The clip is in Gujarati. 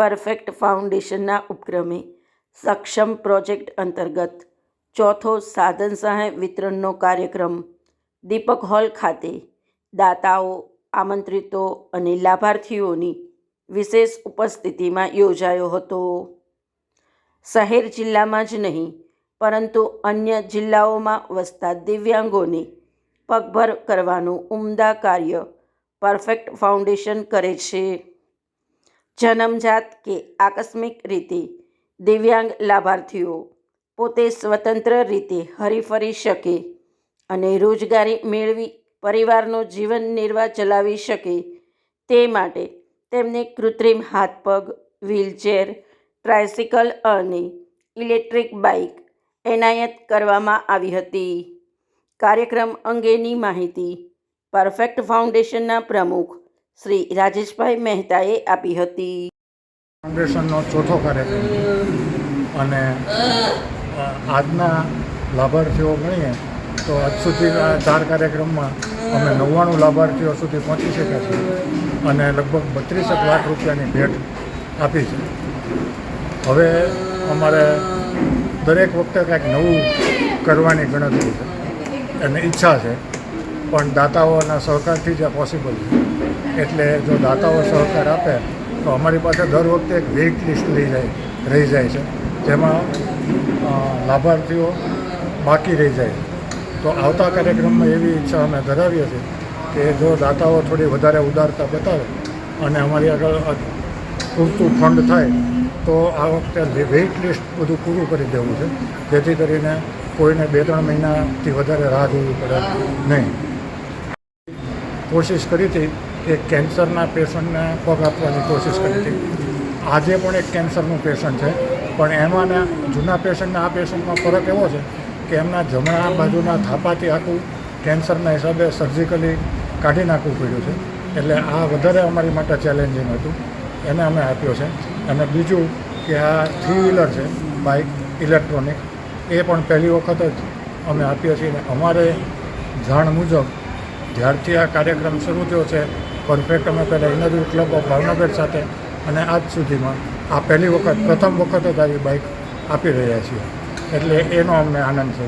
પરફેક્ટ ફાઉન્ડેશનના ઉપક્રમે સક્ષમ પ્રોજેક્ટ અંતર્ગત ચોથો સાધન સહાય વિતરણનો કાર્યક્રમ દીપક હોલ ખાતે દાતાઓ, આમંત્રિતો અને લાભાર્થીઓની વિશેષ ઉપસ્થિતિમાં યોજાયો હતો. શહેર જિલ્લામાં જ નહીં, પરંતુ અન્ય જિલ્લાઓમાં વસતા દિવ્યાંગોને પગભર કરવાનું ઉમદા કાર્ય પરફેક્ટ ફાઉન્ડેશન કરે છે. જન્મજાત કે આકસ્મિક રીતે દિવ્યાંગ લાભાર્થીઓ પોતે સ્વતંત્ર રીતે હરીફરી શકે અને રોજગારી મેળવી પરિવારનો જીવન નિર્વાહ ચલાવી શકે તે માટે તેમને કૃત્રિમ હાથ પગ, વ્હીલચેર, ટ્રાયસિકલ અને ઇલેક્ટ્રિક બાઇક એનાયત કરવામાં આવી હતી. કાર્યક્રમ અંગેની માહિતી પરફેક્ટ ફાઉન્ડેશનના પ્રમુખ શ્રી રાજેશભાઈ મહેતાએ આપી હતી. ફાઉન્ડેશનનો ચોથો કાર્યક્રમ અને આજના લાભાર્થીઓ ગણીએ તો આજ સુધીના ચાર કાર્યક્રમમાં અમે નવ્વાણું લાભાર્થીઓ સુધી પહોંચી શક્યા છીએ અને લગભગ બત્રીસેક લાખ રૂપિયાની ભેટ આપી છે. હવે અમારે દરેક વખતે કંઈક નવું કરવાની ગણતરી છે. અને ઈચ્છા છે, પણ દાતાઓના સહકારથી જ આ પોસિબલ છે. એટલે જો દાતાઓ સહકાર આપે, તો અમારી પાસે દર વખતે એક વેઇટ લિસ્ટ લઈ જાય, રહી જાય છે. જેમાં લાભાર્થીઓ બાકી રહી જાય. તો આવતા કાર્યક્રમમાં એવી ઈચ્છા અમે ધરાવીએ છીએ કે જો દાતાઓ થોડી વધારે ઉદારતા બતાવે અને અમારી આગળ પૂરતું ફંડ થાય, તો આ વખતે વેઇટ લિસ્ટ બધું પૂરું કરી દેવું છે. જેથી કરીને કોઈને બે, ત્રણ મહિનાથી વધારે રાહ જોવી પડે નહીં. કોશિશ કરી હતી કે કેન્સરના પેશન્ટને પગ આપવાની કોશિશ કરી હતી. આજે પણ એક કેન્સરનું પેશન્ટ છે. પણ એમાં જૂના પેશન્ટને આ પેશન્ટમાં ફરક એવો છે કે એમના જમણા બાજુના થાપાથી આખું કેન્સરના હિસાબે સર્જિકલી કાઢી નાખવું પડ્યું છે. એટલે આ વધારે અમારી માટે ચેલેન્જિંગ હતું. એને અમે આપ્યો છે. અને બીજું કે આ થ્રી વ્હીલર છે બાઇક ઇલેક્ટ્રોનિક એ પણ પહેલી વખત જ અમે આપીએ છીએ. અને અમારે જાણ મુજબ જ્યારથી આ કાર્યક્રમ શરૂ થયો છે પરફેક્ટ અમે પહેલાં ઇનરવ્યુ ક્લબ ઓફ ભાવનગર સાથે અને આજ સુધીમાં આ પહેલી વખત, પ્રથમ વખત જ આવી બાઇક આપી રહ્યા છીએ. એટલે એનો અમને આનંદ છે.